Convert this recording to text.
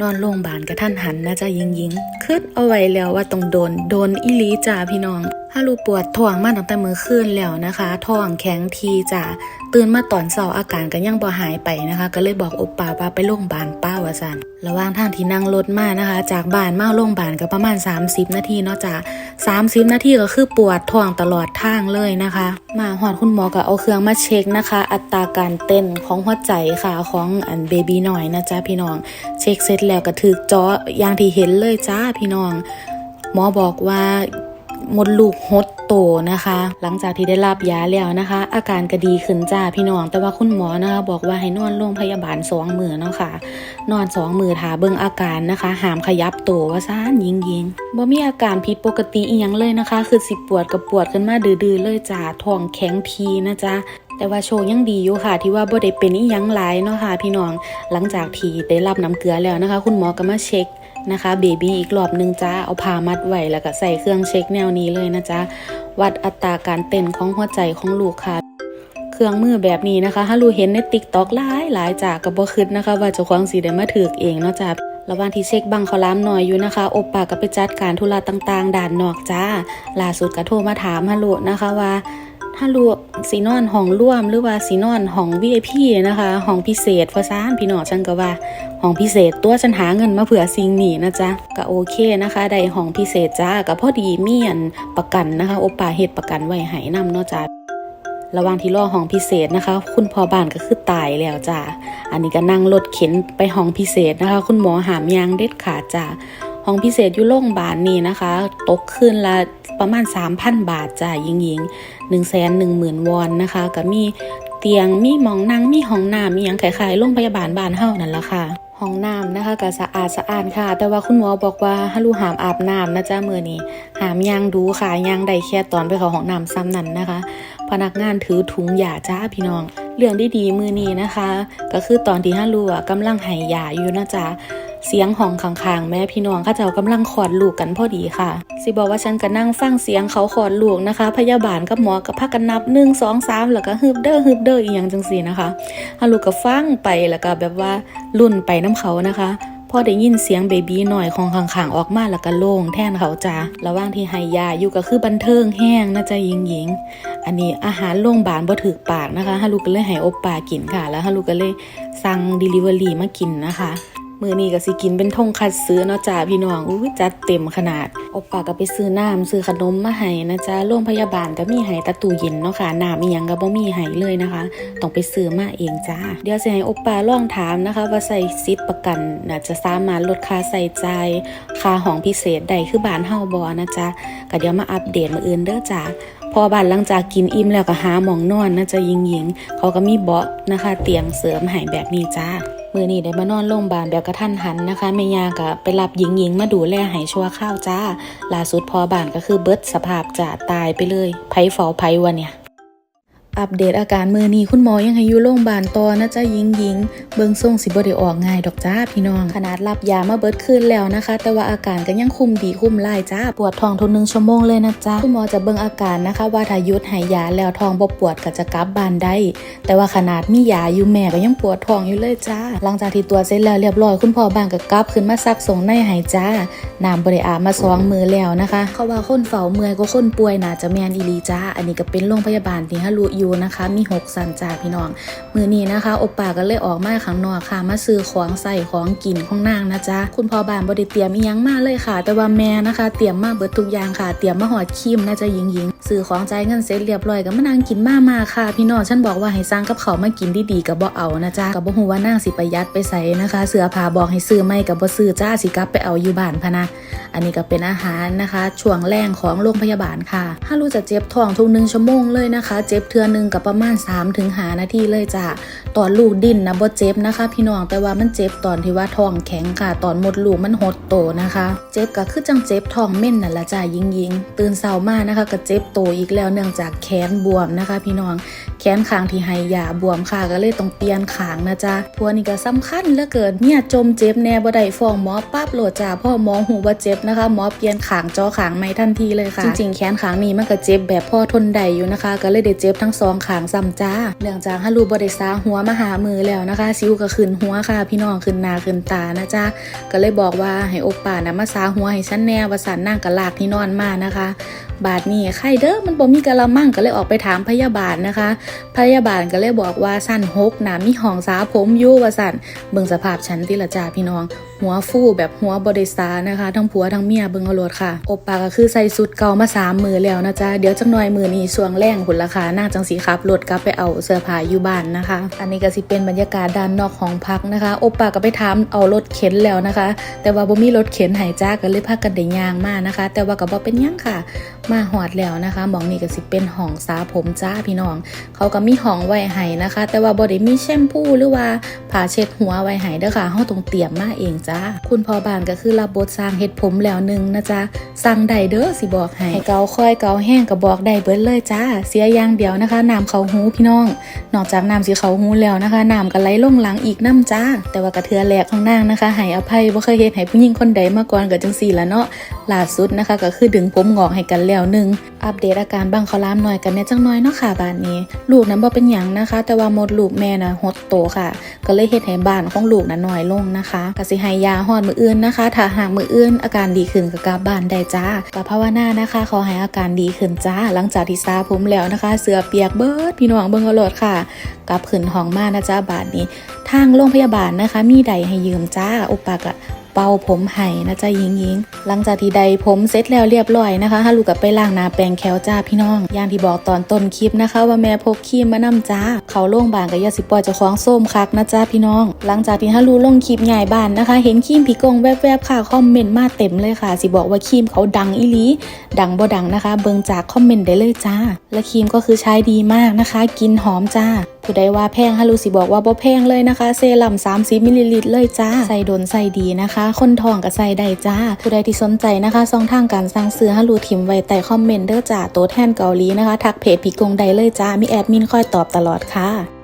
นอนโรงพยาบาลกระทันหันนะจ๊ะยิงยิงคืดเอาไว้แล้วว่าต้องโดน โดนอีลีจ้าพี่น้อง ถ้าลูกปวดท้องมาตั้งแต่มื้อคืนแล้วนะคะ ท้องแข็งทีจ้าตื่นมาตอนเช้าอาการก็ยังบ่หายไปนะคะ ก็เลยบอกอปป้าว่าไปโรงพยาบาลป้าว่าซั่นระหว่างทางที่นั่งรถมานะคะ จากบ้านมาโรงพยาบาลก็ประมาณ 30 นาทีเนาะจ้า30 นาทีก็คือปวดท้องตลอดทางเลยนะคะ มาหอดคุณหมอก็เอาเครื่องมาเช็คนะคะ อัตราการเต้นของหัวใจค่ะของอันเบบีหน่อยนะจ๊ะพี่น้อง เช็คเสร็จแล้วก็ถือจาะอย่างที่เห็นเลยจ้าพี่น้อง หมอบอกว่า มดลูกหดโตนะคะ หลังจากที่ได้รับยาแล้วนะคะ อาการก็ดีขึ้นจ้าพี่น้อง แต่ว่าคุณหมอนะคะ บอกว่าให้นอนโรงพยาบาลสองมือเนาะค่ะ นอนสองมือถาเบิ่งอาการนะคะหามขยับโตว่าซ่านยิงยิงบ่มีอาการผิดปกติอีหยังเลยนะคะ คือสิปวดกับปวดขึ้นมาดื้อๆเลยจ้าท้องแข็งทีนะจ๊ะแต่ว่าโชว์ยังดีอยู่ค่ะ ที่ว่าบ่ได้เป็นอีหยังหลายเนาะค่ะ พี่น้องหลังจากที่ได้รับน้ำเกลือแล้วนะคะ คุณหมอก็มาเช็ค นะคะเบบี้อีกรอบหนึงจ้าเอาผ้ามัดไว้แล้วก็ใส่เครื่องเช็คแนวนี้เลยนะจ๊ะวัดอัตราการเต้นของหัวใจของลูกค่ะเครื่องมือแบบนี้นะคะถ้าลูเห็นในติ๊กต็อกหลายหลายจากกับ่คิดนะคะ ว่าเจ้าของสีได้มาถือกเองเนาะจ้ะระหว่างที่เช็คบังคอลามหน่อยอยู่นะคะอปป้าก็ไปจัดการธุระต่างๆ ด่านนอกจ้าล่าสุดก็โทรมาถามฮัลโหลนะคะว่า ถ้าลูกสีนอนห้องร่วมหรือว่าสีนอนห้อง VIP นะคะห้องพิเศษฟาซานพี่น้องฉันก็ว่าห้องพิเศษตัวฉันหาเงินมาเผื่อสิ่งนี้นะจ๊ะก็โอเคนะคะได้ห้องพิเศษจ้าก็พอดีมีอันประกันนะคะโอปป้าเฮ็ดประกันไว้ให้นำเนาะจ้าระหว่างที่รอห้องพิเศษนะคะ คุณพ่อบ้านก็คือตายแล้วจ้าอันนี้ก็นั่งรถเข็นไปห้องพิเศษนะคะ คุณหมอหามยางเด็ดขาดจ้า ห้องพิเศษอยู่โรงบาลนี่นะคะ ตกคืนละประมาณ 3,000 บาทจ้ายิงยิงหนึ่งแสนหนึ่งหมื่นวอนนะคะ ก็มีเตียงมีหมองนั่งมีห้องน้ำมีอย่างคล้ายๆโรงพยาบาลบ้านเฮานั่นละค่ะห้องน้ำนะคะก็สะอาดสะอาดค่ะ แต่ว่าคุณหมอบอกว่าให้ลูหามอาบน้ำนะจ๊ะมือนี้หามยางดูค่ะยางได้แค่ตอนไปเขาห้องน้ำซ้ำนั้นนะคะ พนักงานถือถุงยาจ้าพี่น้อง เรื่องดีๆมือนี้นะคะ ก็คือตอนที่ฮัลูอะกำลังใหายยาอยู่นะจ๊ะ เสียงห้องข้างๆ แม่พี่น้องข้าเจ้ากำลังขอดลูกกันพอดีค่ะ สิบอกว่าฉันก็นั่งฟังเสียงเขาขอดลูกนะคะ พยาบาลกับหมอกับพักกันนับหนึ่งสองสามแล้วก็ฮึบเด้อฮึบเด้ออีหยังจังสีนะคะฮัลูกก็ฟังไปแล้วก็แบบว่ารุ่นไปน้ำเขานะคะพอได้ยินเสียงเบบีหน่อยของข้างๆออกมาแล้วก็โล่งแทนเขาจ้าระหว่างที่ให้ยาอยู่ก็คือบันเทิงแห้งนะจ๊ะหญิงหญิงๆอันนี้อาหารโรงพยาบาลบ่ถือปากนะคะฮาลูก็เลยให้อบปากินค่ะ แล้วฮาลูก็เลยสั่ง delivery มากินนะคะ มือนี้ก็สิกินเป็นทงคัดซื้อเนาะจ้าพี่น้องอุ้ยจัดเต็มขนาดอบปากก็ไปซื้อน้ำซื้อขนมมาให้นะจ๊ะโรงพยาบาลก็มีให้ตะตู้เย็นเนาะค่ะน้ำอีหยังก็บ่มีให้เลยนะคะ ต้องไปซื้อมาเองจ้า เดี๋ยวสิให้อบปาล่องถามนะคะ ว่าใส่ซิทประกันน่าจะสามารถลดค่าใส่ใจค่าห้องพิเศษได้คือบ้านเฮาบ่นะจ๊ะก็เดี๋ยวมาอัปเดตมื้ออื่นเด้อจ้าพอบ้านหลังจากกินอิ่มแล้วก็หาหมองนอนนะจะยิงยิงๆเขาก็มีเบาะนะคะ เตียงเสริมให้แบบนี้จ้า มือนี้ได้มานอนโรงพยาบาลแบบกระทันหันนะคะเมียากะไปรับหญิงหญิงๆมาดูแลหายชัวข้าวจ้าล่าสุดพอบ้านก็คือเบิดสภาพจะตายไปเลยไผเฝ้าไผวะเนี่ย อัปเดตอาการมือนี้คุณหมอยังให้อยู่โรงพยาบาลต่อนะจ๊ะยิงยิงเบิงทรงสิบ่ได้ออกง่ายดอกจ้าพี่น้อง ขนาดรับยามาเบิดคืนแล้วนะคะ แต่ว่าอาการก็ยังคุมดีคุมไล่จ้าปวดท้องทุกหนึ่งชั่วโมงเลยนะจ๊ะคุณหมอจะเบิงอาการนะคะ ว่าถ้ายุดห้ยยาแล้วท้องบ่ปวดก็จะกลับบ้านได้ แต่ว่าขนาดมียาอยู่แม่ก็ยังปวดท้องอยู่เลยจ้า หลังจากที่ตรวเสร็จแล้วเรียบร้อยคุณพ่อบ้านก็กลับขึ้นมาซักส่งในให้จ้าน้ำบริอามาสองมือแล้วนะคะ เขาว่าคนเฝ้าเมื่อยก็คนป่วยน่าจะแมนอีลีจ้า อันนี้ก็เป็นโรงพยาบาลที่ฮารุอยู่นะคะ มีหกสันจ้าพี่น้องมือนี้นะคะโอปาก็เลยออกมาข้างนอกค่ะ มาซื้อของใส่ของกินของนางนะจ๊ะคุณพ่อบ้านบไดิเตรียมอียังมากเลยค่ะ แต่ว่าแม่นะคะ เตรียมมากเบิดทุกอย่างค่ะ เตรียมมาหอดคิมนะจ๊ะยิงยิงซื้อของจ่ายเงินเสร็จเรียบร้อยก็มานั่งกินมามาค่ะ พี่น้องฉันบอกว่าให้สร้างกับเขามากินดีๆกับบ่เอานะจ๊ะกับบ่ฮู้ว่านางสิประหยัดไปใส่นะคะ เสื้อผ้าบอกให้ซื้อไม่กับบ่ซื้อจ้าสิกลับไปเอาอยู่บ้านพะนะอันนี้ก็เป็นอาหารนะคะ ช่วงแรงของโรงพยาบาลค่ะถ้ารู้จะเจ็บท้องทุกหนึ่งชั่วโมงเลยนะคะ เจ็บเทือหนึงกับประมาณ3ถึงหานาทีเลยจ้ะตอนลูกดิ้นนะบ่เจ็บนะคะ พี่น้องแต่ว่ามันเจ็บตอนที่ว่าท้องแข็งค่ะ ตอนมดลูกมันหดโตนะคะ เจ็บก็คือจังเจ็บท้องเม่นนั่นละจ้ะยิงยิงตื่นเช้ามานะคะก็เจ็บโตอีกแล้วเนื่องจากแขนบวมนะคะ พี่น้องแขนขางที่ให้ยาบวมค่ะก็เลยต้องเปลี่ยนขางนะจ๊ะพวกนี้ก็สำคัญเหลือเกินเนี่ยจมเจ็บแน่บ่ได้ฟ้องหมอปั๊บโหลดจ้าพ่อหมอหูว่าเจ็บนะคะ หมอเปลี่ยนขางจอขางไม่ทันทีเลยค่ะ จริงๆแขนขางนี้มันก็เจ็บแบบพ่อทนได้อยู่นะคะ ก็เลยได้เจ็บทั้งสองขางซ้ำจ้าเรื่องจากฮัลูบริษาหัวมาหามือแล้วนะคะ ซิวก็ขึ้นหัวค่ะ พี่น้องขึ้นนาขึ้นตานะจ๊ะก็เลยบอกว่าให้โอป้านะมาซาหัวให้ฉันแน่ว่าสันนั่งกะลากที่นอนมานะคะ บาดนี้ไข้เด้อมันบ่มีกะละมังก็เลยออกไปถามพยาบาลนะคะพยาบาลก็เลยบอกว่าสั้นหกนะมีห้องสาผมยู่ว่าสั่นเบิ่งสภาพฉันติละจ้าพี่น้อง หัวฟูแบบหัวบริษานะคะ ทั้งผัวทั้งเมียเบิ่งเอาโลดค่ะ อบปากก็คือใส่สุดเก่ามาสามมือแล้วนะจ๊ะเดี๋ยวจักหน่อยมือนี้ช่วงแรงผุนราคาน่าจังสีครับรถกลับไปเอาเสื้อผ้าอยู่บ้านนะคะ อันนี้ก็สิเป็นบรรยากาศด้านนอกของพักนะคะอบปากก็ไปถามเอารถเข็นแล้วนะคะ แต่ว่าบ่มีรถเข็นหายจ้าก็เลยพากันได้ยางมานะคะ แต่ว่าก็บ่เป็นยังค่ะ มาหอดแล้วนะคะหมองนี่ก็สิเป็นห้องสาผมจ้าพี่น้อง เขาก็มีห้องไว้ให้นะคะ แต่ว่าบ่ได้มีแชมพูหรือว่าผ้าเช็ดหัวไว้ให้เด้อค่ะเฮาต้องเตรียมมาเองจ้าคุณพ่อบานก็คือรับบทสร้างเฮ็ดผมแล้วหนึ่งนะจ๊ะสั่งได้เด้อสิบอกให้เกาค่อยเกาแห้งก็บอกได้เบิดเลยจ้าเสียอย่างเดียวนะคะน้ำเขาหูพี่น้อง นอกจากน้ำสิเขาหูแล้วนะคะน้ำก็ไหลลงหลังอีกน้ำจ้า แต่ว่ากระเทือแหลกของนางนะคะให้อภัยบ่เคยเฮ็ดให้ผู้หญิงคนใดมาก่อนก็จังซี่ละเนาะล่าสุดนะคะ ก็คือดึงผมงอกให้กันแล้วหนึงอัปเดตอาการบางเขาล้ามหน่อยกันแน่จังน้อยเนาะค่ะบ้านนี้ ลูกนั้นบ่เป็นหยังนะคะ แต่ว่าหมดลูกแม่น่ะหดโตค่ะ ก็เลยเฮ็ดให้บ้านของลูกน่ะน้อยลงนะคะก็สิให้ยาฮอดมืออื่นนะคะ ถ้าหากมืออื่นอาการดีขึ้นก็กลับบ้านได้จ้าก็ภาวนานะคะขอให้อาการดีขึ้นจ้า หลังจากที่ซาผมแล้วนะคะ เสือเปียกเบิดพี่น้องเบิ่งเอาโลดค่ะกลับขึ้นห้องมานะจ้าบาดนี้ ทางโรงพยาบาลนะคะ มีใดให้ยืมจ้าอุปากะ เป่าผมให้นะจ๊ะยิงยิงหลังจากที่ใดผมเสร็จแล้วเรียบร้อยนะคะฮัลูกับไปล้างนาแปรงแคลจ้าพี่น้อง อย่างที่บอกตอนต้นคลิปนะคะ ว่าแม่พกครีมมานำจ้า เขาโรงบาลกับยาสิปอยจะคล้องส้มคักนะจ้าพี่น้อง หลังจากที่ฮัลูลงคลิปใหญ่บ้านนะคะ เห็นครีมผีกงแวบๆค่ะคอมเมนต์มาเต็มเลยค่ะ สิบอกว่าครีมเขาดังอีลีดังบ่ดังนะคะ เบิงจากคอมเมนต์ได้เลยจ้า และครีมก็คือใช้ดีมากนะคะ กินหอมจ้า ผู้ใดว่าแพงฮัลลูสิบอกว่าบ่แพงเลยนะคะ เซรั่ม30มิลลิลิตรเลยจ้า ใส่โดนใส่ดีนะคะ คนทองก็ใส่ได้จ้า ผู้ใดที่สนใจนะคะช่องทางการสั่งซื้อฮัลลูทิมไว้ใต้คอมเมนต์เด้อจ้าตัวแทนเกาหลีนะคะ ทักเพจพีกงได้เลยจ้า มีแอดมินคอยตอบตลอดค่ะ